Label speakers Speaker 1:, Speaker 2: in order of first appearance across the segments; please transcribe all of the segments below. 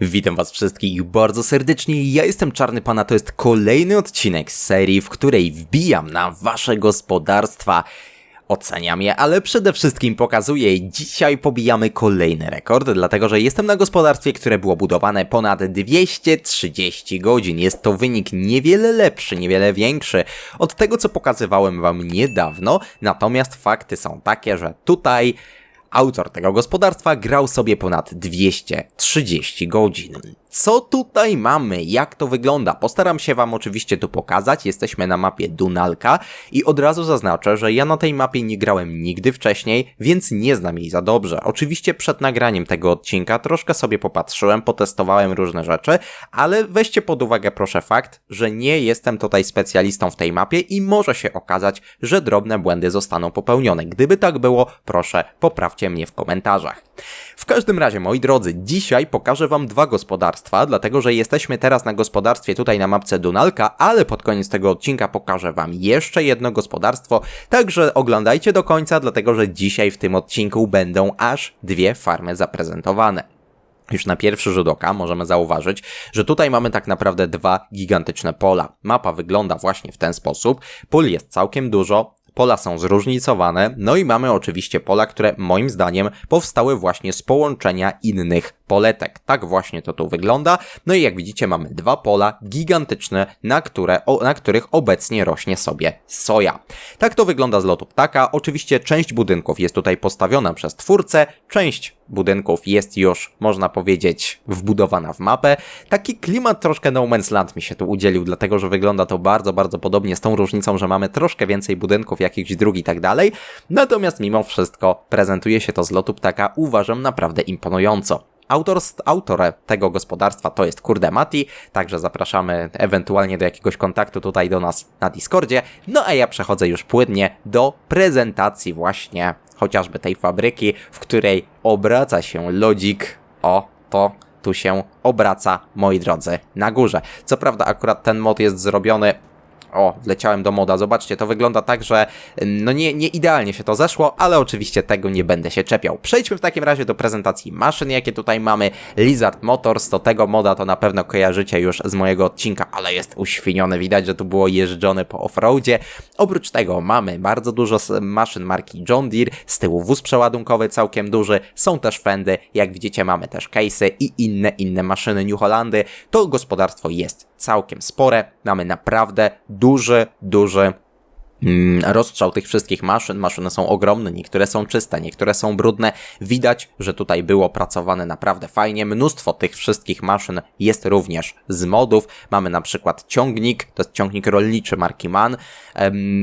Speaker 1: Witam was wszystkich bardzo serdecznie, ja jestem Czarny Pana, to jest kolejny odcinek serii, w której wbijam na wasze gospodarstwa, oceniam je, ale przede wszystkim pokazuję, dzisiaj pobijamy kolejny rekord, dlatego że jestem na gospodarstwie, które było budowane ponad 230 godzin. Jest to wynik niewiele lepszy, niewiele większy od tego, co pokazywałem wam niedawno, natomiast fakty są takie, że tutaj Autor tego gospodarstwa grał sobie ponad 230 godzin. Co tutaj mamy? Jak to wygląda? Postaram się Wam oczywiście tu pokazać. Jesteśmy na mapie Dunalka i od razu zaznaczę, że ja na tej mapie nie grałem nigdy wcześniej, więc nie znam jej za dobrze. Oczywiście przed nagraniem tego odcinka troszkę sobie popatrzyłem, potestowałem różne rzeczy, ale weźcie pod uwagę proszę fakt, że nie jestem tutaj specjalistą w tej mapie i może się okazać, że drobne błędy zostaną popełnione. Gdyby tak było, proszę poprawcie mnie w komentarzach. W każdym razie, moi drodzy, dzisiaj pokażę Wam dwa gospodarstwa, dlatego że jesteśmy teraz na gospodarstwie tutaj na mapce Dunalka, ale pod koniec tego odcinka pokażę Wam jeszcze jedno gospodarstwo, także oglądajcie do końca, dlatego że dzisiaj w tym odcinku będą aż dwie farmy zaprezentowane. Już na pierwszy rzut oka możemy zauważyć, że tutaj mamy tak naprawdę dwa gigantyczne pola. Mapa wygląda właśnie w ten sposób. Pól jest całkiem dużo, Pola są zróżnicowane, no i mamy oczywiście pola, które moim zdaniem powstały właśnie z połączenia innych poletek. Tak właśnie to tu wygląda. No i jak widzicie mamy dwa pola gigantyczne, na, które, o, na których obecnie rośnie sobie soja. Tak to wygląda z lotu ptaka. Oczywiście część budynków jest tutaj postawiona przez twórcę, część budynków jest już, można powiedzieć, wbudowana w mapę. Taki klimat troszkę No Man's Land mi się tu udzielił, dlatego że wygląda to bardzo, bardzo podobnie z tą różnicą, że mamy troszkę więcej budynków, jakichś dróg i tak dalej. Natomiast mimo wszystko prezentuje się to z lotu ptaka, uważam naprawdę imponująco. Autor, autor tego gospodarstwa to jest Kurde Mati, także zapraszamy ewentualnie do jakiegoś kontaktu tutaj do nas na Discordzie. No a ja przechodzę już płynnie do prezentacji właśnie chociażby tej fabryki, w której obraca się lodzik. O, to tu się obraca, moi drodzy, na górze. Co prawda akurat ten mod jest zrobiony o, wleciałem do moda. Zobaczcie, to wygląda tak, że no nie, nie idealnie się to zeszło, ale oczywiście tego nie będę się czepiał. Przejdźmy w takim razie do prezentacji maszyn, jakie tutaj mamy. Lizard Motors, to tego moda to na pewno kojarzycie już z mojego odcinka, ale jest uświniony. Widać, że tu było jeżdżone po offroadzie. Oprócz tego mamy bardzo dużo maszyn marki John Deere, z tyłu wóz przeładunkowy całkiem duży, są też fendy, jak widzicie mamy też case'y i inne, inne maszyny New Hollandy. To gospodarstwo jest całkiem spore, mamy naprawdę duży, duży rozstrzał tych wszystkich maszyn. Maszyny są ogromne, niektóre są czyste, niektóre są brudne. Widać, że tutaj było pracowane naprawdę fajnie. Mnóstwo tych wszystkich maszyn jest również z modów. Mamy na przykład ciągnik, to jest ciągnik rolniczy marki MAN.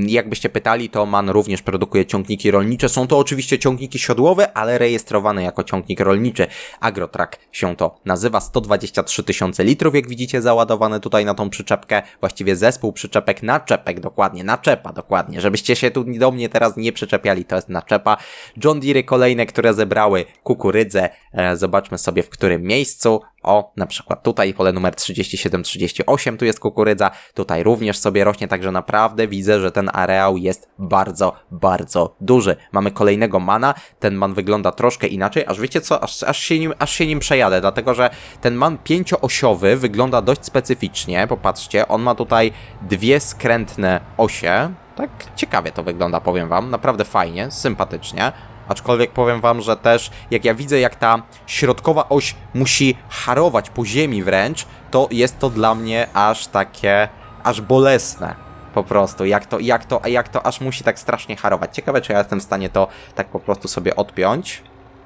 Speaker 1: Jakbyście pytali, to MAN również produkuje ciągniki rolnicze. Są to oczywiście ciągniki siodłowe, ale rejestrowane jako ciągnik rolniczy. Agrotrack się to nazywa. 123 tysiące litrów, jak widzicie, załadowane tutaj na tą przyczepkę. Właściwie zespół przyczepek, naczepek dokładnie, naczepa dokładnie dokładnie, żebyście się tu do mnie teraz nie przyczepiali, to jest naczepa. John Deere kolejne, które zebrały kukurydzę, e, zobaczmy sobie w którym miejscu. O, na przykład tutaj pole numer 37-38, tu jest kukurydza, tutaj również sobie rośnie, także naprawdę widzę, że ten areał jest bardzo, bardzo duży. Mamy kolejnego mana, ten man wygląda troszkę inaczej, aż wiecie co, aż, aż, się, nim, aż się nim przejadę, dlatego że ten man pięcioosiowy wygląda dość specyficznie, popatrzcie, on ma tutaj dwie skrętne osie, tak ciekawie to wygląda, powiem wam, naprawdę fajnie, sympatycznie. Aczkolwiek powiem wam, że też jak ja widzę, jak ta środkowa oś musi harować po ziemi wręcz, to jest to dla mnie aż takie, aż bolesne. Po prostu, jak to, jak to, jak to aż musi tak strasznie harować. Ciekawe, czy ja jestem w stanie to tak po prostu sobie odpiąć.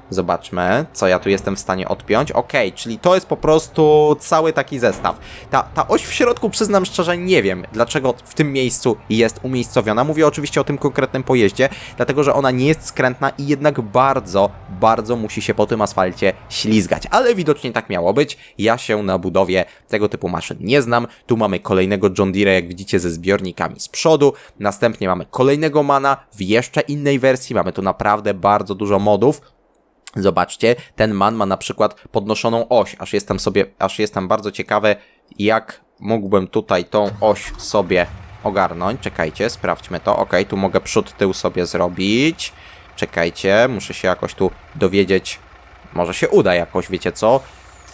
Speaker 1: Zobaczmy, co ja tu jestem w stanie odpiąć. Ok, czyli to jest po prostu cały taki zestaw. Ta, ta oś w środku, przyznam szczerze, nie wiem, dlaczego w tym miejscu jest umiejscowiona. Mówię oczywiście o tym konkretnym pojeździe, dlatego że ona nie jest skrętna i jednak bardzo, bardzo musi się po tym asfalcie ślizgać. Ale widocznie tak miało być. Ja się na budowie tego typu maszyn nie znam. Tu mamy kolejnego John Deere, jak widzicie, ze zbiornikami z przodu. Następnie mamy kolejnego Mana w jeszcze innej wersji. Mamy tu naprawdę bardzo dużo modów. Zobaczcie, ten man ma na przykład podnoszoną oś, aż jestem sobie, aż jestem bardzo ciekawy, jak mógłbym tutaj tą oś sobie ogarnąć. Czekajcie, sprawdźmy to. Ok, tu mogę przód, tył sobie zrobić. Czekajcie, muszę się jakoś tu dowiedzieć. Może się uda jakoś, wiecie co?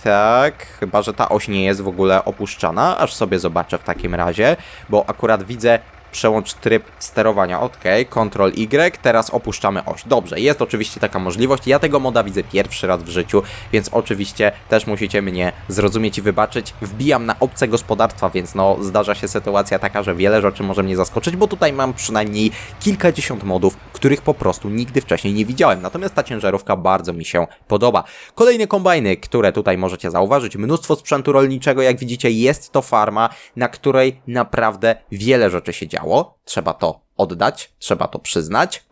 Speaker 1: tak, chyba że ta oś nie jest w ogóle opuszczana, aż sobie zobaczę w takim razie, bo akurat widzę przełącz tryb sterowania, ok, Ctrl Y, teraz opuszczamy oś. Dobrze, jest oczywiście taka możliwość, ja tego moda widzę pierwszy raz w życiu, więc oczywiście też musicie mnie zrozumieć i wybaczyć. Wbijam na obce gospodarstwa, więc no zdarza się sytuacja taka, że wiele rzeczy może mnie zaskoczyć, bo tutaj mam przynajmniej kilkadziesiąt modów, których po prostu nigdy wcześniej nie widziałem. Natomiast ta ciężarówka bardzo mi się podoba. Kolejne kombajny, które tutaj możecie zauważyć, mnóstwo sprzętu rolniczego, jak widzicie jest to farma, na której naprawdę wiele rzeczy się działo działo, trzeba to oddać, trzeba to przyznać.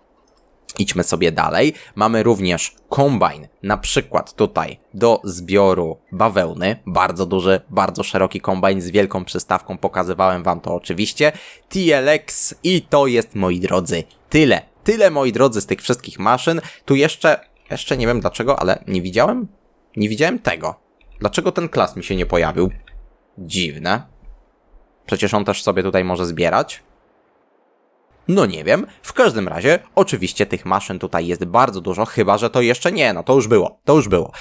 Speaker 1: Idźmy sobie dalej. Mamy również kombajn, na przykład tutaj do zbioru bawełny. Bardzo duży, bardzo szeroki kombajn z wielką przystawką. Pokazywałem wam to oczywiście. TLX i to jest, moi drodzy, tyle. Tyle, moi drodzy, z tych wszystkich maszyn. Tu jeszcze, jeszcze nie wiem dlaczego, ale nie widziałem, nie widziałem tego. Dlaczego ten klas mi się nie pojawił? Dziwne. Przecież on też sobie tutaj może zbierać. No nie wiem. W każdym razie, oczywiście tych maszyn tutaj jest bardzo dużo, chyba że to jeszcze nie, no to już było, to już było.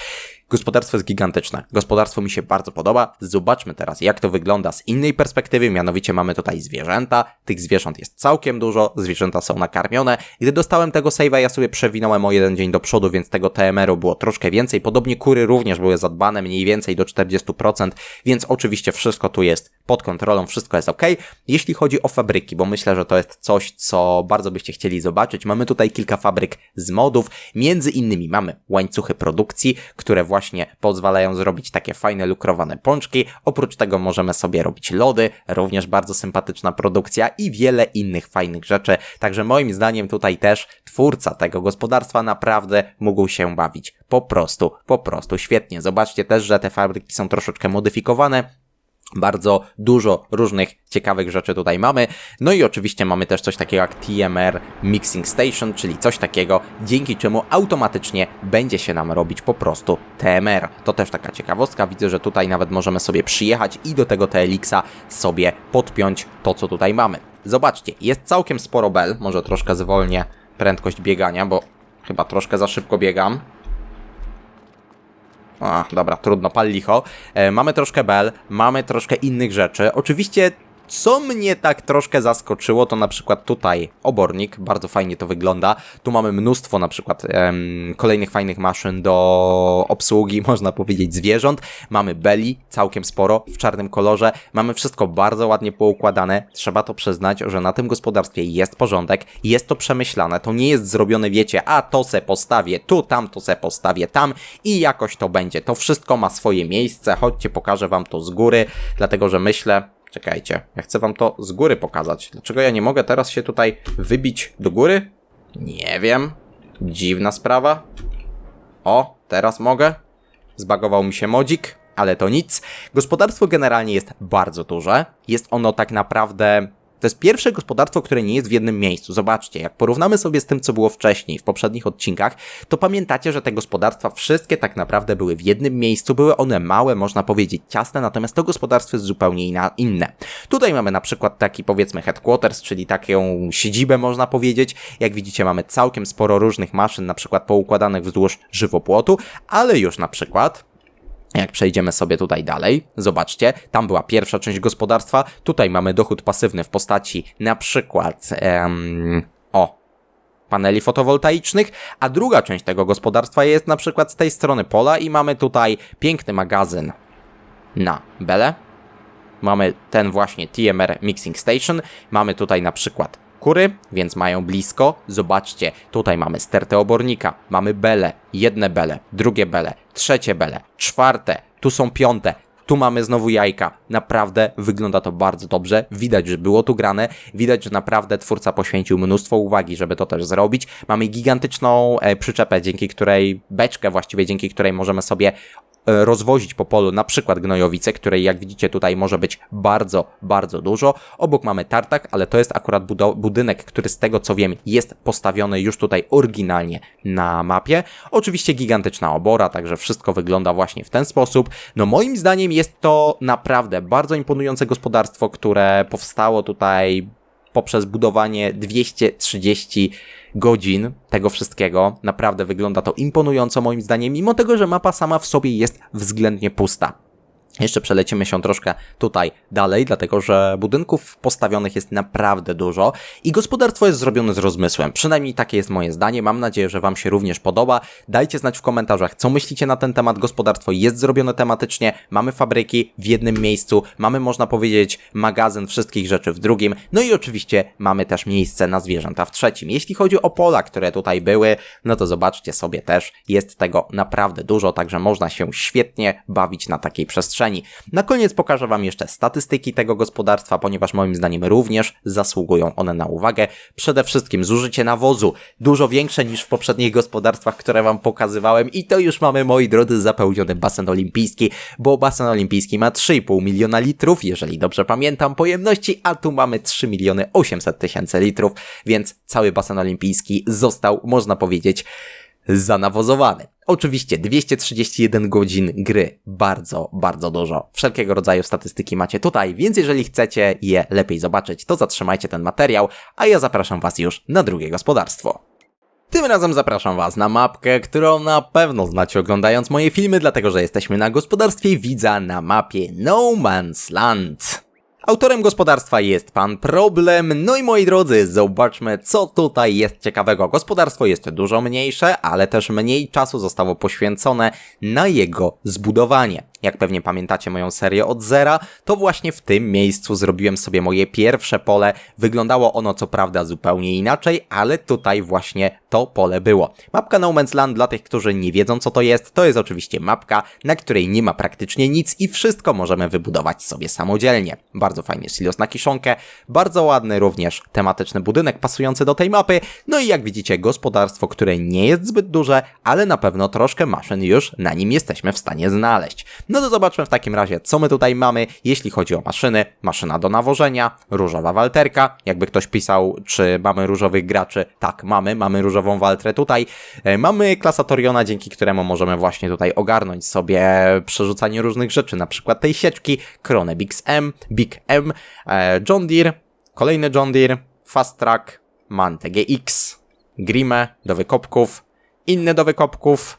Speaker 1: Gospodarstwo jest gigantyczne. Gospodarstwo mi się bardzo podoba. Zobaczmy teraz, jak to wygląda z innej perspektywy. Mianowicie mamy tutaj zwierzęta. Tych zwierząt jest całkiem dużo. Zwierzęta są nakarmione. Gdy dostałem tego save'a, ja sobie przewinąłem o jeden dzień do przodu, więc tego TMR-u było troszkę więcej. Podobnie kury również były zadbane mniej więcej do 40%, więc oczywiście wszystko tu jest pod kontrolą, wszystko jest ok. Jeśli chodzi o fabryki, bo myślę, że to jest coś, co bardzo byście chcieli zobaczyć, mamy tutaj kilka fabryk z modów. Między innymi mamy łańcuchy produkcji, które właśnie pozwalają zrobić takie fajne lukrowane pączki. Oprócz tego możemy sobie robić lody, również bardzo sympatyczna produkcja i wiele innych fajnych rzeczy. Także moim zdaniem tutaj też twórca tego gospodarstwa naprawdę mógł się bawić. Po prostu, po prostu świetnie. Zobaczcie też, że te fabryki są troszeczkę modyfikowane. Bardzo dużo różnych ciekawych rzeczy tutaj mamy. No i oczywiście mamy też coś takiego jak TMR Mixing Station, czyli coś takiego, dzięki czemu automatycznie będzie się nam robić po prostu TMR. To też taka ciekawostka. Widzę, że tutaj nawet możemy sobie przyjechać i do tego TLX-a sobie podpiąć to, co tutaj mamy. Zobaczcie, jest całkiem sporo bel. Może troszkę zwolnię prędkość biegania, bo chyba troszkę za szybko biegam. A, dobra, trudno, pal licho. E, mamy troszkę bel, mamy troszkę innych rzeczy. Oczywiście co mnie tak troszkę zaskoczyło, to na przykład tutaj obornik, bardzo fajnie to wygląda. Tu mamy mnóstwo na przykład em, kolejnych fajnych maszyn do obsługi, można powiedzieć, zwierząt. Mamy beli, całkiem sporo, w czarnym kolorze. Mamy wszystko bardzo ładnie poukładane. Trzeba to przyznać, że na tym gospodarstwie jest porządek, jest to przemyślane. To nie jest zrobione, wiecie, a to se postawię tu, tam to se postawię tam i jakoś to będzie. To wszystko ma swoje miejsce. Chodźcie, pokażę wam to z góry, dlatego że myślę, Czekajcie, ja chcę wam to z góry pokazać. Dlaczego ja nie mogę teraz się tutaj wybić do góry? Nie wiem. Dziwna sprawa. O, teraz mogę. Zbagował mi się modzik, ale to nic. Gospodarstwo generalnie jest bardzo duże. Jest ono tak naprawdę to jest pierwsze gospodarstwo, które nie jest w jednym miejscu. Zobaczcie, jak porównamy sobie z tym, co było wcześniej, w poprzednich odcinkach, to pamiętacie, że te gospodarstwa wszystkie tak naprawdę były w jednym miejscu, były one małe, można powiedzieć ciasne, natomiast to gospodarstwo jest zupełnie inne. Tutaj mamy na przykład taki powiedzmy headquarters, czyli taką siedzibę można powiedzieć. Jak widzicie mamy całkiem sporo różnych maszyn, na przykład poukładanych wzdłuż żywopłotu, ale już na przykład jak przejdziemy sobie tutaj dalej, zobaczcie, tam była pierwsza część gospodarstwa, tutaj mamy dochód pasywny w postaci na przykład, em, o, paneli fotowoltaicznych, a druga część tego gospodarstwa jest na przykład z tej strony pola i mamy tutaj piękny magazyn na bele. Mamy ten właśnie TMR Mixing Station, mamy tutaj na przykład kury, więc mają blisko. Zobaczcie, tutaj mamy stertę obornika, mamy bele, jedne bele, drugie bele, trzecie bele, czwarte, tu są piąte, tu mamy znowu jajka. Naprawdę wygląda to bardzo dobrze. Widać, że było tu grane. Widać, że naprawdę twórca poświęcił mnóstwo uwagi, żeby to też zrobić. Mamy gigantyczną e, przyczepę, dzięki której, beczkę właściwie, dzięki której możemy sobie rozwozić po polu na przykład gnojowice, której jak widzicie tutaj może być bardzo, bardzo dużo. Obok mamy tartak, ale to jest akurat budynek, który z tego co wiem jest postawiony już tutaj oryginalnie na mapie. Oczywiście gigantyczna obora, także wszystko wygląda właśnie w ten sposób. No moim zdaniem jest to naprawdę bardzo imponujące gospodarstwo, które powstało tutaj poprzez budowanie 230 godzin tego wszystkiego. Naprawdę wygląda to imponująco moim zdaniem, mimo tego, że mapa sama w sobie jest względnie pusta. Jeszcze przelecimy się troszkę tutaj dalej, dlatego że budynków postawionych jest naprawdę dużo i gospodarstwo jest zrobione z rozmysłem. Przynajmniej takie jest moje zdanie. Mam nadzieję, że Wam się również podoba. Dajcie znać w komentarzach, co myślicie na ten temat. Gospodarstwo jest zrobione tematycznie. Mamy fabryki w jednym miejscu, mamy, można powiedzieć, magazyn wszystkich rzeczy w drugim. No i oczywiście mamy też miejsce na zwierzęta w trzecim. Jeśli chodzi o pola, które tutaj były, no to zobaczcie sobie też, jest tego naprawdę dużo, także można się świetnie bawić na takiej przestrzeni Na koniec pokażę Wam jeszcze statystyki tego gospodarstwa, ponieważ moim zdaniem również zasługują one na uwagę. Przede wszystkim zużycie nawozu. Dużo większe niż w poprzednich gospodarstwach, które Wam pokazywałem. I to już mamy, moi drodzy, zapełniony basen olimpijski, bo basen olimpijski ma 3,5 miliona litrów, jeżeli dobrze pamiętam, pojemności, a tu mamy 3 miliony 800 tysięcy litrów, więc cały basen olimpijski został, można powiedzieć, zanawozowany. Oczywiście 231 godzin gry, bardzo, bardzo dużo. Wszelkiego rodzaju statystyki macie tutaj, więc jeżeli chcecie je lepiej zobaczyć, to zatrzymajcie ten materiał, a ja zapraszam Was już na drugie gospodarstwo. Tym razem zapraszam Was na mapkę, którą na pewno znacie oglądając moje filmy, dlatego że jesteśmy na gospodarstwie widza na mapie No Man's Land. Autorem gospodarstwa jest pan Problem. No i moi drodzy, zobaczmy co tutaj jest ciekawego. Gospodarstwo jest dużo mniejsze, ale też mniej czasu zostało poświęcone na jego zbudowanie. Jak pewnie pamiętacie moją serię od zera, to właśnie w tym miejscu zrobiłem sobie moje pierwsze pole. Wyglądało ono co prawda zupełnie inaczej, ale tutaj właśnie to pole było. Mapka No Man's Land dla tych, którzy nie wiedzą co to jest, to jest oczywiście mapka, na której nie ma praktycznie nic i wszystko możemy wybudować sobie samodzielnie. Bardzo fajny silos na kiszonkę, bardzo ładny również tematyczny budynek pasujący do tej mapy, no i jak widzicie gospodarstwo, które nie jest zbyt duże, ale na pewno troszkę maszyn już na nim jesteśmy w stanie znaleźć. No to zobaczmy w takim razie, co my tutaj mamy, jeśli chodzi o maszyny. Maszyna do nawożenia, różowa walterka, jakby ktoś pisał, czy mamy różowych graczy. Tak, mamy, mamy różową waltrę tutaj. E, mamy klasatoriona, dzięki któremu możemy właśnie tutaj ogarnąć sobie przerzucanie różnych rzeczy, na przykład tej sieczki, Krone Big M, Big M, e, John Deere, kolejny John Deere, Fast Track, Mante GX, Grime do wykopków, inne do wykopków,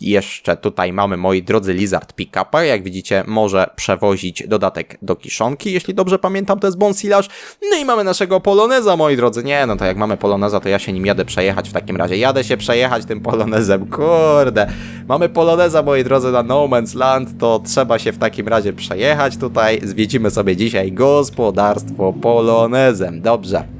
Speaker 1: jeszcze tutaj mamy, moi drodzy, Lizard Pickupa. Jak widzicie, może przewozić dodatek do kiszonki, jeśli dobrze pamiętam, to jest bonsilarz. No i mamy naszego Poloneza, moi drodzy. Nie, no to jak mamy Poloneza, to ja się nim jadę przejechać w takim razie. Jadę się przejechać tym Polonezem, kurde. Mamy Poloneza, moi drodzy, na No Man's Land, to trzeba się w takim razie przejechać tutaj. Zwiedzimy sobie dzisiaj gospodarstwo Polonezem. Dobrze.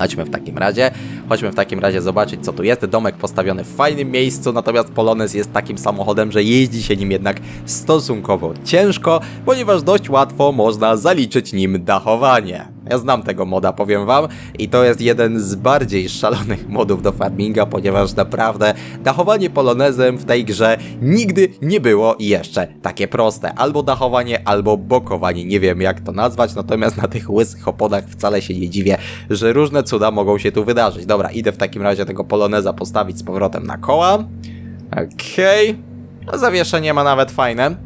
Speaker 1: Chodźmy w takim razie, chodźmy w takim razie zobaczyć co tu jest. Domek postawiony w fajnym miejscu, natomiast Polonez jest takim samochodem, że jeździ się nim jednak stosunkowo ciężko, ponieważ dość łatwo można zaliczyć nim dachowanie. Ja znam tego moda, powiem wam, i to jest jeden z bardziej szalonych modów do farminga, ponieważ naprawdę dachowanie polonezem w tej grze nigdy nie było jeszcze takie proste. Albo dachowanie, albo bokowanie, nie wiem jak to nazwać, natomiast na tych łysych opodach wcale się nie dziwię, że różne cuda mogą się tu wydarzyć. Dobra, idę w takim razie tego poloneza postawić z powrotem na koła. Okej. Okay. No, zawieszenie ma nawet fajne.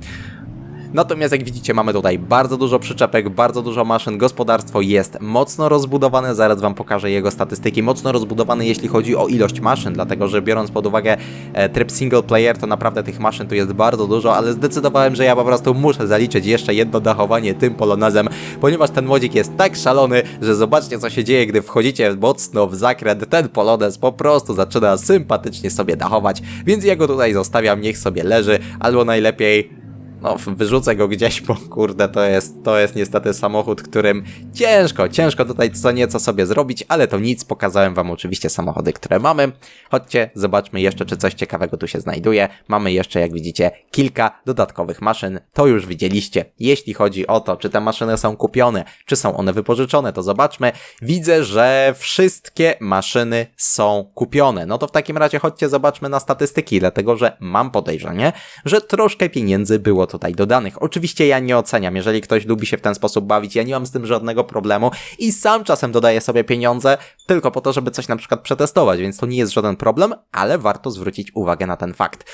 Speaker 1: Natomiast jak widzicie mamy tutaj bardzo dużo przyczepek, bardzo dużo maszyn, gospodarstwo jest mocno rozbudowane, zaraz wam pokażę jego statystyki, mocno rozbudowane jeśli chodzi o ilość maszyn, dlatego że biorąc pod uwagę e, tryb single player, to naprawdę tych maszyn tu jest bardzo dużo, ale zdecydowałem, że ja po prostu muszę zaliczyć jeszcze jedno dachowanie tym polonezem, ponieważ ten modzik jest tak szalony, że zobaczcie co się dzieje, gdy wchodzicie mocno w zakręt, ten polonez po prostu zaczyna sympatycznie sobie dachować, więc ja go tutaj zostawiam, niech sobie leży, albo najlepiej no, wyrzucę go gdzieś, bo kurde, to jest, to jest niestety samochód, którym ciężko, ciężko tutaj co nieco sobie zrobić, ale to nic, pokazałem wam oczywiście samochody, które mamy. Chodźcie, zobaczmy jeszcze, czy coś ciekawego tu się znajduje. Mamy jeszcze, jak widzicie, kilka dodatkowych maszyn, to już widzieliście. Jeśli chodzi o to, czy te maszyny są kupione, czy są one wypożyczone, to zobaczmy. Widzę, że wszystkie maszyny są kupione. No to w takim razie chodźcie, zobaczmy na statystyki, dlatego że mam podejrzenie, że troszkę pieniędzy było tutaj dodanych. Oczywiście ja nie oceniam, jeżeli ktoś lubi się w ten sposób bawić, ja nie mam z tym żadnego problemu i sam czasem dodaję sobie pieniądze tylko po to, żeby coś na przykład przetestować, więc to nie jest żaden problem, ale warto zwrócić uwagę na ten fakt.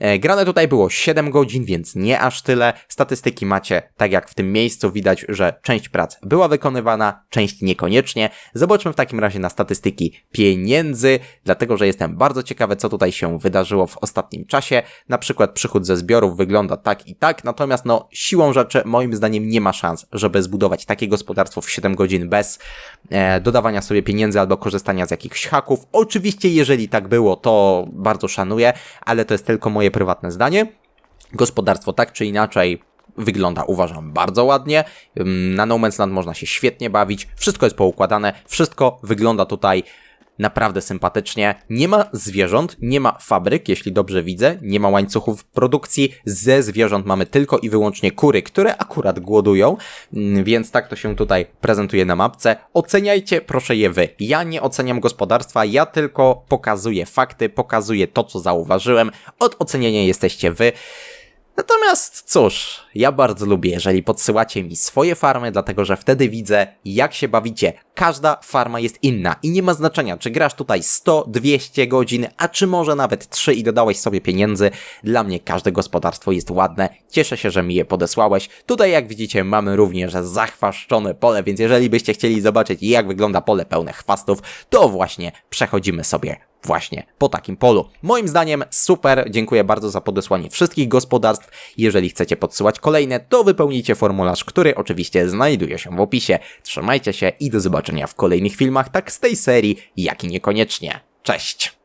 Speaker 1: E, Grane tutaj było 7 godzin, więc nie aż tyle. Statystyki macie, tak jak w tym miejscu, widać, że część prac była wykonywana, część niekoniecznie. Zobaczmy w takim razie na statystyki pieniędzy, dlatego że jestem bardzo ciekawy, co tutaj się wydarzyło w ostatnim czasie. Na przykład przychód ze zbiorów wygląda tak i tak, natomiast no siłą rzeczy moim zdaniem nie ma szans, żeby zbudować takie gospodarstwo w 7 godzin bez e, dodawania sobie pieniędzy albo korzystania z jakichś haków. Oczywiście, jeżeli tak było, to bardzo szanuję, ale to jest tylko moje prywatne zdanie. Gospodarstwo tak czy inaczej wygląda, uważam, bardzo ładnie. Na No Man's Land można się świetnie bawić, wszystko jest poukładane, wszystko wygląda tutaj naprawdę sympatycznie. Nie ma zwierząt, nie ma fabryk, jeśli dobrze widzę, nie ma łańcuchów produkcji. Ze zwierząt mamy tylko i wyłącznie kury, które akurat głodują, Mm, więc tak to się tutaj prezentuje na mapce. Oceniajcie proszę je wy. Ja nie oceniam gospodarstwa, ja tylko pokazuję fakty, pokazuję to, co zauważyłem. Od ocenienia jesteście wy. Natomiast cóż, ja bardzo lubię, jeżeli podsyłacie mi swoje farmy, dlatego że wtedy widzę, jak się bawicie. Każda farma jest inna i nie ma znaczenia, czy grasz tutaj 100, 200 godzin, a czy może nawet 3 i dodałeś sobie pieniędzy. Dla mnie każde gospodarstwo jest ładne. Cieszę się, że mi je podesłałeś. Tutaj, jak widzicie, mamy również zachwaszczone pole, więc jeżeli byście chcieli zobaczyć, jak wygląda pole pełne chwastów, to właśnie przechodzimy sobie właśnie po takim polu. Moim zdaniem super, dziękuję bardzo za podesłanie wszystkich gospodarstw. Jeżeli chcecie podsyłać kolejne, to wypełnijcie formularz, który oczywiście znajduje się w opisie. Trzymajcie się i do zobaczenia w kolejnych filmach, tak z tej serii, jak i niekoniecznie. Cześć!